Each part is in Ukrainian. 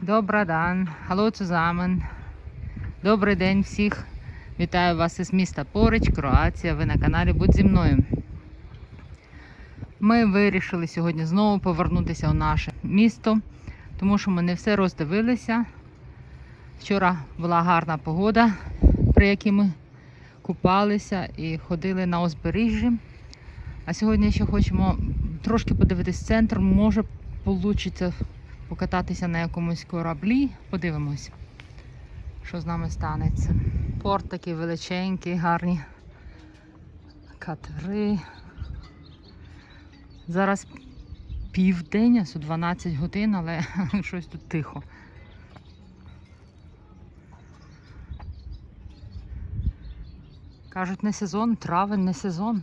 Добра дан, hallo zusammen. Добрий день всіх. Вітаю вас із міста Порич, Кроація. Ви на каналі Будь зі мною. Ми вирішили сьогодні знову повернутися у наше місто, тому що ми не все роздивилися. Вчора була гарна погода, при якій ми купалися і ходили на узбережжі. А сьогодні ще хочемо трошки подивитись центр. Може, вийде покататися на якомусь кораблі. Подивимось, що з нами станеться. Порт такий величенький, гарні катери. Зараз південь, ось 12 годин, але щось тут тихо. Кажуть, не сезон, травень не сезон.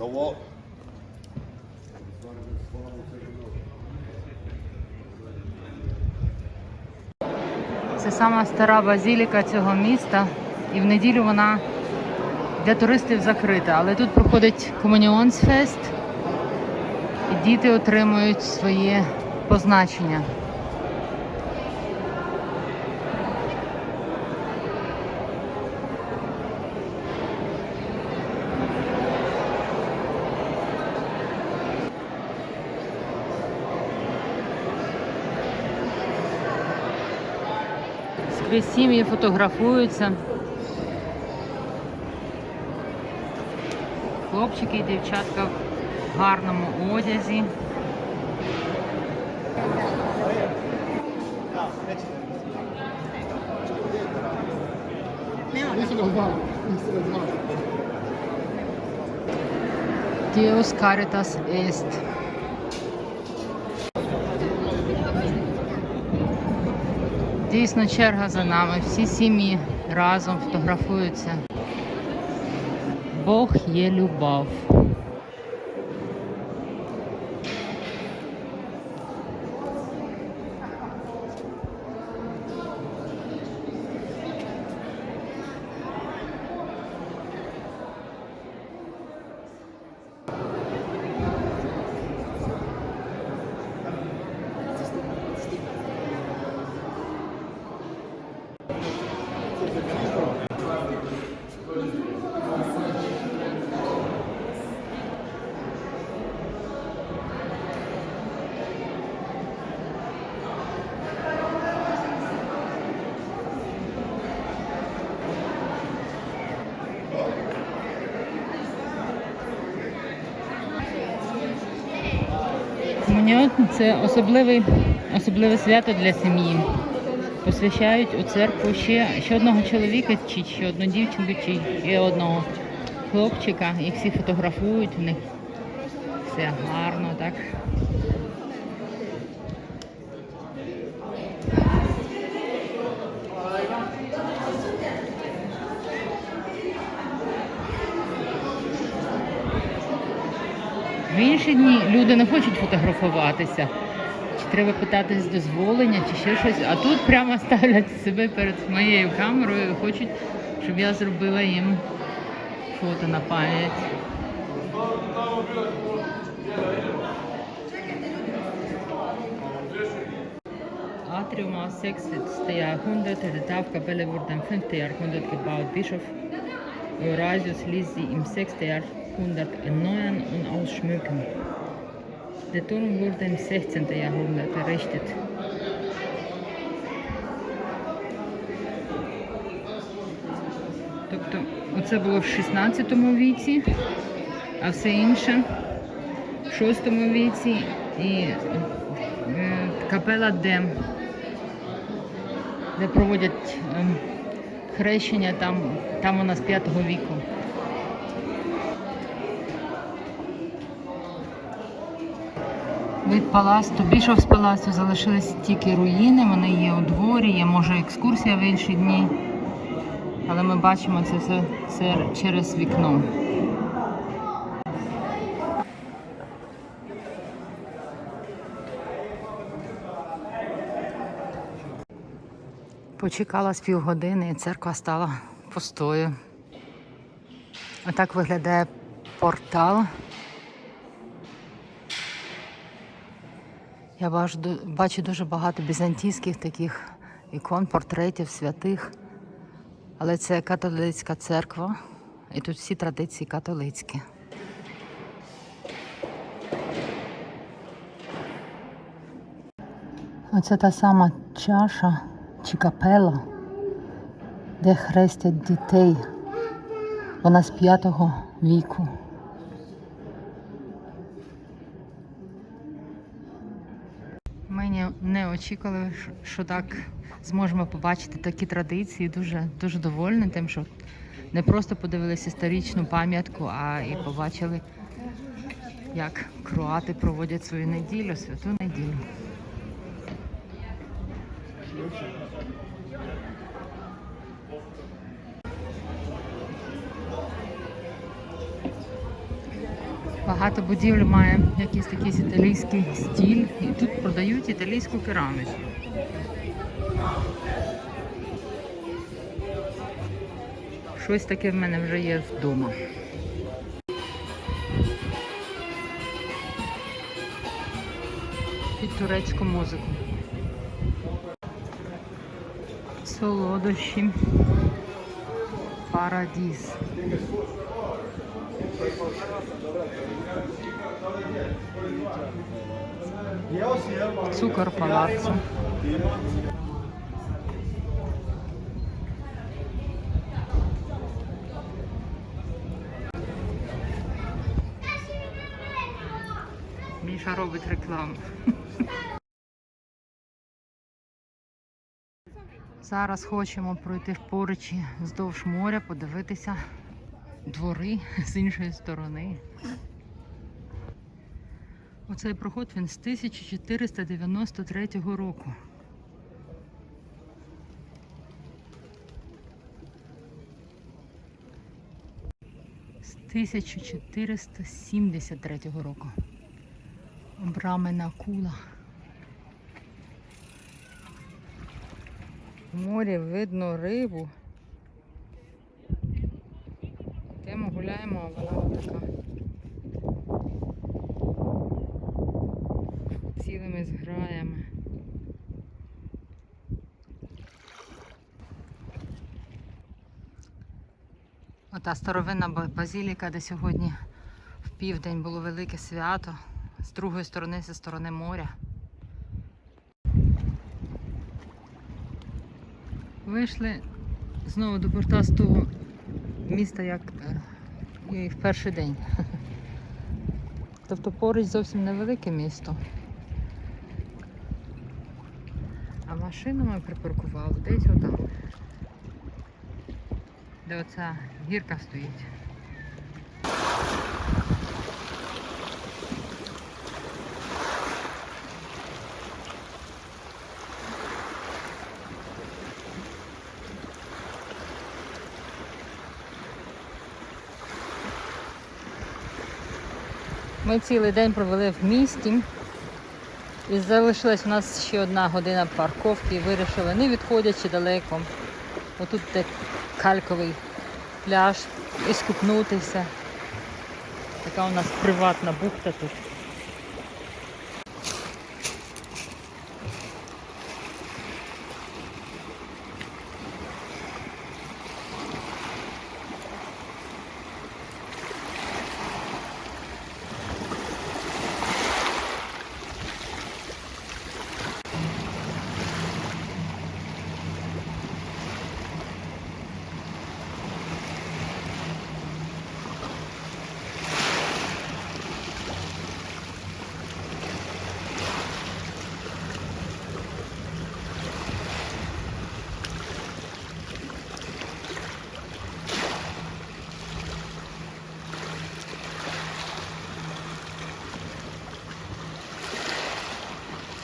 Go walk. Це сама стара базіліка цього міста, і в неділю вона для туристів закрита. Але тут проходить комуніонсфест, і діти отримують своє позначення. Скрізь сім'ї фотографуються. Хлопчики і дівчатка в гарному одязі. Dios Caritas est. Дійсно, черга за нами. Всі сім'ї разом фотографуються. Бог є любов. Це особливий, особливе свято для сім'ї. Посвящають у церкву ще, ще одного чоловіка, чи ще одну дівчинку, чи ще одного хлопчика. Їх всі фотографують, у них все гарно, так. В інші дні люди не хочуть фотографуватися. Треба питатись дозволення, чи ще щось. А тут прямо ставлять себе перед моєю камерою і хочуть, щоб я зробила їм фото на пам'ять. Atrium aus 6. Jahrhundert, die Taufkapelle wurde im 5. Jahrhundert gebaut. Bischof Eurasius ließ sie im 6. Jahrhundert erneuern und ausschmücken. Der Turm wurde im 16. Jahrhundert errichtet. Тобто оце було в 16 віці, а все інше в 6 віці і е, капела Дем, де проводять е, хрещення, там, там вона з 5 віку. Від паласту, більшов з паласту залишились тільки руїни, вони є у дворі, є може екскурсія в інші дні. Але ми бачимо це все, все через вікно. Почекала з півгодини і церква стала пустою. Отак виглядає портал. Я бачу, бачу дуже багато візантійських таких ікон, портретів святих. Але це католицька церква, і тут всі традиції католицькі. Оце та сама чаша чи капела, де хрестять дітей. Вона з п'ятого віку. Ми не- не очікували, що- так зможемо побачити такі традиції. Дуже дуже довольні тим, що не просто подивилися історичну пам'ятку, а і побачили, як круати проводять свою неділю, святу неділю. Багато будівель має якийсь такий італійський стиль, і тут продають італійську кераміку. Щось таке в мене вже є вдома. Під турецьку музику. Солодощі. Парадіз. Цукор палаццо. Міша робить рекламу. Зараз хочемо пройти в поручі вздовж моря, подивитися двори з іншої сторони. Оцей проход він з 1493 року. З 1473 року. Брамена кула. В морі видно рибу. Йдемо гуляємо, а вона така. цілими зграями. Ота старовинна ба- базіліка, де сьогодні в південь було велике свято, з другої сторони, зі сторони моря. Вийшли знову до порта з того міста, як е, і в перший день. Тобто поруч зовсім невелике місто. А машину ми припаркували десь отам. Де оця гірка стоїть. Ми цілий день провели в місті. І залишилась у нас ще одна година парковки і вирішили, не відходячи далеко. Отут де кальковий пляж і скупнутися. Така у нас приватна бухта тут.